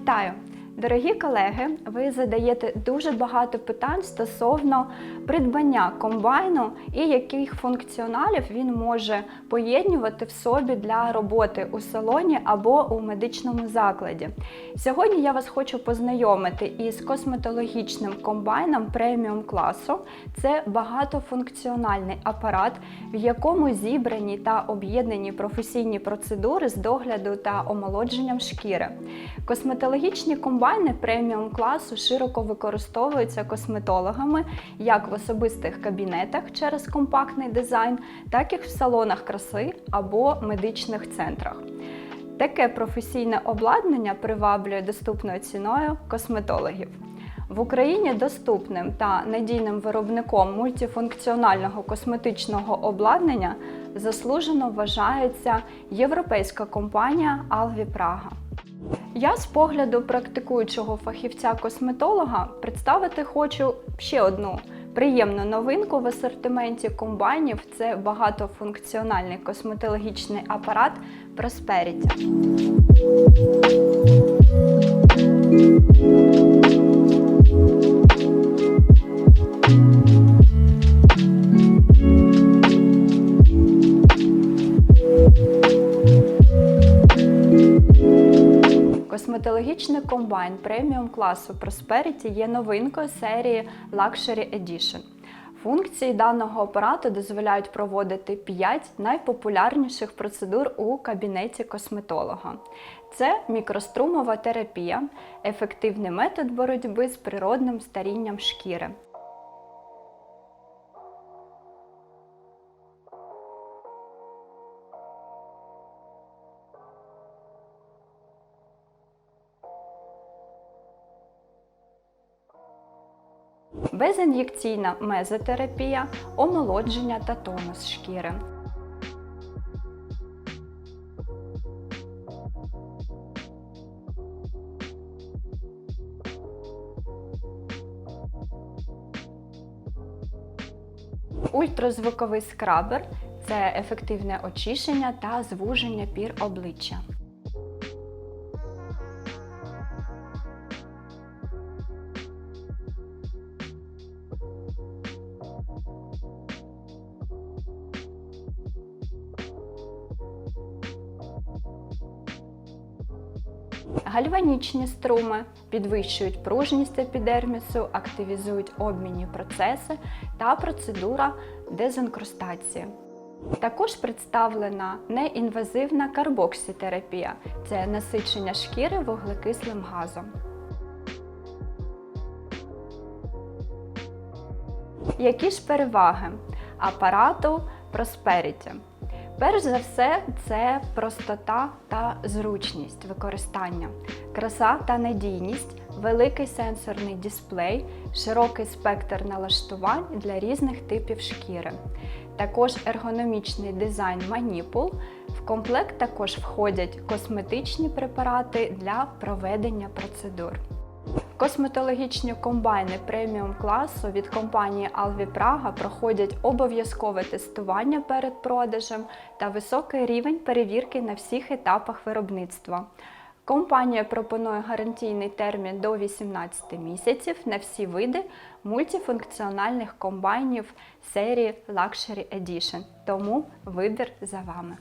Вітаю! Дорогі колеги, ви задаєте дуже багато питань стосовно придбання комбайну і яких функціоналів він може поєднувати в собі для роботи у салоні або у медичному закладі. Сьогодні я вас хочу познайомити із косметологічним комбайном преміум класу. Це багатофункціональний апарат, в якому зібрані та об'єднані професійні процедури з догляду та омолодженням шкіри. Косметологічні комбайни преміум класу широко використовуються косметологами як в особистих кабінетах через компактний дизайн, так і в салонах краси або медичних центрах. Таке професійне обладнання приваблює доступною ціною косметологів. В Україні доступним та надійним виробником мультифункціонального косметичного обладнання заслужено вважається європейська компанія Alvi Praga. Я з погляду практикуючого фахівця-косметолога представити хочу ще одну приємну новинку в асортименті комбайнів. Це багатофункціональний косметологічний апарат Prosperity. Косметологічний комбайн преміум класу Prosperity є новинкою серії Luxury Edition. Функції даного апарату дозволяють проводити 5 найпопулярніших процедур у кабінеті косметолога. Це мікрострумова терапія, ефективний метод боротьби з природним старінням шкіри. Безін'єкційна мезотерапія, омолодження та тонус шкіри. Ультразвуковий скрабер це ефективне очищення та звуження пір обличчя. Гальванічні струми підвищують пружність епідермісу, активізують обмінні процеси та процедура дезінкрустації. Також представлена неінвазивна карбоксітерапія це насичення шкіри вуглекислим газом. Які ж переваги апарату Prosperity? Перш за все, це простота та зручність використання, краса та надійність, великий сенсорний дисплей, широкий спектр налаштувань для різних типів шкіри. Також ергономічний дизайн маніпул. В комплект також входять косметичні препарати для проведення процедур. Косметологічні комбайни преміум класу від компанії Alvi Praga проходять обов'язкове тестування перед продажем та високий рівень перевірки на всіх етапах виробництва. Компанія пропонує гарантійний термін до 18 місяців на всі види мультифункціональних комбайнів серії Luxury Edition. Тому вибір за вами.